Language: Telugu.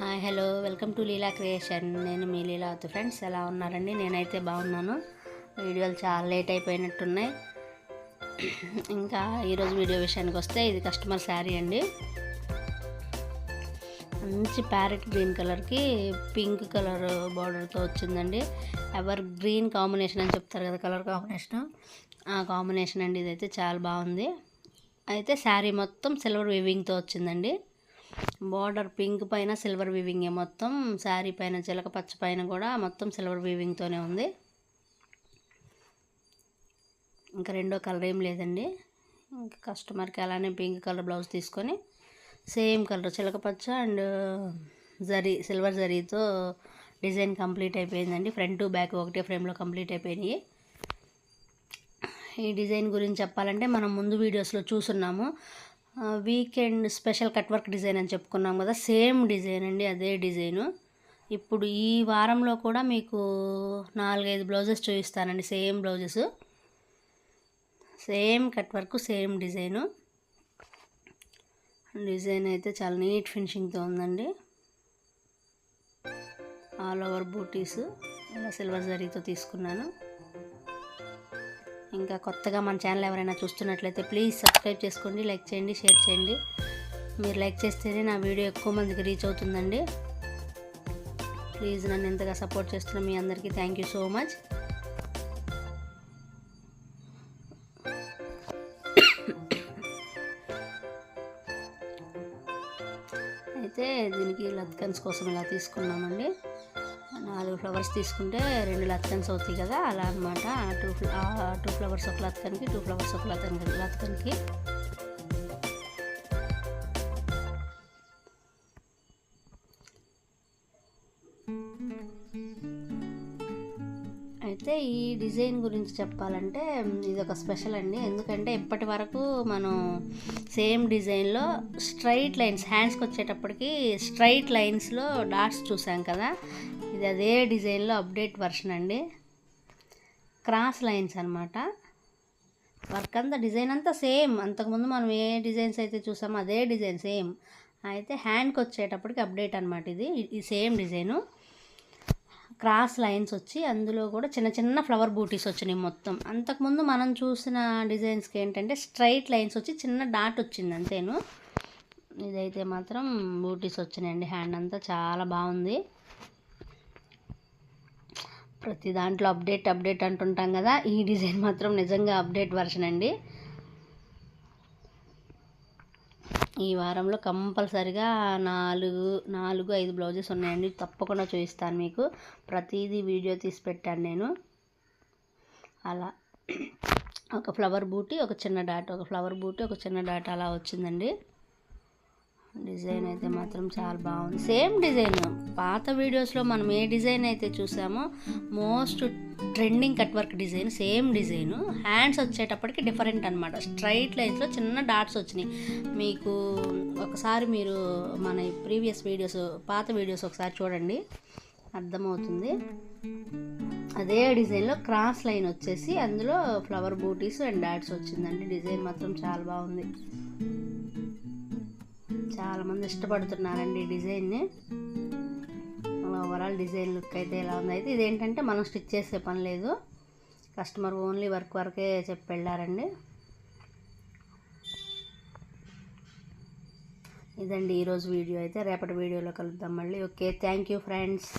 Hi hello. Welcome to Leela creation. నేను మీ లీలావతి ఫ్రెండ్స్. ఎలా ఉన్నారండి? నేనైతే బాగున్నాను. వీడియోలు చాలా లేట్ అయిపోయినట్టున్నాయి. ఇంకా ఈరోజు వీడియో విషయానికి వస్తే ఇది కస్టమర్ శారీ అండి. మంచి ప్యారెట్ గ్రీన్ కలర్కి పింక్ కలర్ బార్డర్తో వచ్చిందండి. ఎవర్ గ్రీన్ కాంబినేషన్ అని చెప్తారు కదా కలర్ కాంబినేషన్. ఆ కాంబినేషన్ అండి ఇదైతే చాలా బాగుంది. అయితే శారీ మొత్తం సిల్వర్ వివింగ్తో వచ్చిందండి. బార్డర్ పింక్ పైన సిల్వర్ వీవింగే మొత్తం. శారీ పైన చిలక పచ్చ పైన కూడా మొత్తం సిల్వర్ వీవింగ్తోనే ఉంది. ఇంకా రెండో కలర్ ఏం లేదండి. ఇంకా కస్టమర్కి అలానే పింక్ కలర్ బ్లౌజ్ తీసుకొని సేమ్ కలర్ చిలక పచ్చ అండ్ uh, జరీ సిల్వర్ జరీతో డిజైన్ కంప్లీట్ అయిపోయిందండి. ఫ్రంట్ బ్యాక్ ఒకటే ఫ్రేమ్లో కంప్లీట్ అయిపోయినాయి. ఈ డిజైన్ గురించి చెప్పాలంటే మనం ముందు వీడియోస్లో చూసున్నాము. Weekend special cut work design అని చెప్పుకున్నాం కదా సేమ్ డిజైన్ అండి అదే డిజైను. ఇప్పుడు ఈ వారంలో కూడా మీకు నాలుగైదు బ్లౌజెస్ చూపిస్తానండి same blouses. Same cut work same design. Design అయితే చాలా నీట్ ఫినిషింగ్తో ఉందండి. ఆల్ ఓవర్ బూటీస్ ఇలా సిల్వర్ జరీతో తీసుకున్నాను. ఇంకా కొత్తగా మన ఛానల్ ఎవరైనా చూస్తున్నట్లయితే ప్లీజ్ సబ్స్క్రైబ్ చేసుకోండి లైక్ చేయండి షేర్ చేయండి. మీరు లైక్ చేస్తేనే నా వీడియో ఎక్కువ మందికి రీచ్ అవుతుందండి. ప్లీజ్ నన్ను ఎంతగా సపోర్ట్ చేస్తున్న మీ అందరికీ థ్యాంక్ యూ సో మచ్ అయితే దీనికి లత్కన్స్ కోసం ఇలా తీసుకున్నామండి. నాలుగు ఫ్లవర్స్ తీసుకుంటే రెండు లత్కన్స్ అవుతాయి కదా అలా అనమాట టూ టూ ఫ్లవర్స్ ఒక లత్కన్కి టూ ఫ్లవర్స్ ఒక లత్కన్కి you. అయితే ఈ డిజైన్ గురించి చెప్పాలంటే ఇది ఒక స్పెషల్ అండి. ఎందుకంటే ఇప్పటి వరకు మనం సేమ్ డిజైన్లో స్ట్రైట్ లైన్స్ హ్యాండ్స్కి వచ్చేటప్పటికి స్ట్రైట్ లైన్స్లో డాట్స్ చూసాం కదా. ఇది అదే డిజైన్లో అప్డేట్ వర్షన్ అండి. క్రాస్ లైన్స్ అనమాట వర్క్ అంతా డిజైన్ అంతా సేమ్. అంతకుముందు మనం ఏ డిజైన్స్ అయితే చూసామో అదే డిజైన్ సేమ్. అయితే హ్యాండ్కి వచ్చేటప్పటికి అప్డేట్ అనమాట ఇది. ఈ సేమ్ డిజైను. క్రాస్ లైన్స్ వచ్చి అందులో కూడా చిన్న చిన్న ఫ్లవర్ బూటీస్ వచ్చినాయి మొత్తం. అంతకుముందు మనం చూసిన డిజైన్స్కి ఏంటంటే స్ట్రైట్ లైన్స్ వచ్చి చిన్న డాట్ వచ్చింది అంతేను. ఇదైతే మాత్రం బూటీస్ వచ్చినాయండి. హ్యాండ్ అంతా చాలా బాగుంది. ప్రతి దాంట్లో అప్డేట్ అప్డేట్ అంటుంటాం కదా. ఈ డిజైన్ మాత్రం నిజంగా అప్డేట్ వర్షన్ అండి. ఈ వారంలో కంపల్సరిగా నాలుగు నాలుగు ఐదు బ్లౌజెస్ ఉన్నాయండి. తప్పకుండా చూపిస్తాను మీకు. ప్రతిదీ వీడియో తీసి పెట్టాను నేను. అలా. ఒక ఫ్లవర్ బూటీ ఒక చిన్న డాట్ ఒక ఫ్లవర్ బూటీ ఒక చిన్న డాట్ అలా వచ్చిందండి. డిజైన్ అయితే మాత్రం చాలా బాగుంది. Same design. పాత వీడియోస్లో మనం ఏ డిజైన్ అయితే చూసామో most trending cut work design same design. Hands వచ్చేటప్పటికి డిఫరెంట్ అనమాట స్ట్రైట్ లైన్స్లో చిన్న డాట్స్ వచ్చినాయి. మీకు ఒకసారి మీరు మన ప్రీవియస్ వీడియోస్ పాత వీడియోస్ ఒకసారి చూడండి. అర్థమవుతుంది. అదే డిజైన్లో క్రాస్ లైన్ వచ్చేసి అందులో ఫ్లవర్ బూటీస్ అండ్ డాట్స్ వచ్చిందండి. డిజైన్ మాత్రం చాలా బాగుంది. చాలామంది ఇష్టపడుతున్నారండి ఈ డిజైన్ని. ఓవరాల్ డిజైన్ లుక్ అయితే ఎలా ఉంది? అయితే ఇదేంటంటే మనం స్టిచ్ చేసే పని లేదు. కస్టమర్ ఓన్లీ వర్క్ వరకే చెప్పి వెళ్ళారండి. ఇదండి ఈరోజు వీడియో. అయితే రేపటి వీడియోలో కలుద్దాం మళ్ళీ. Okay thank you friends.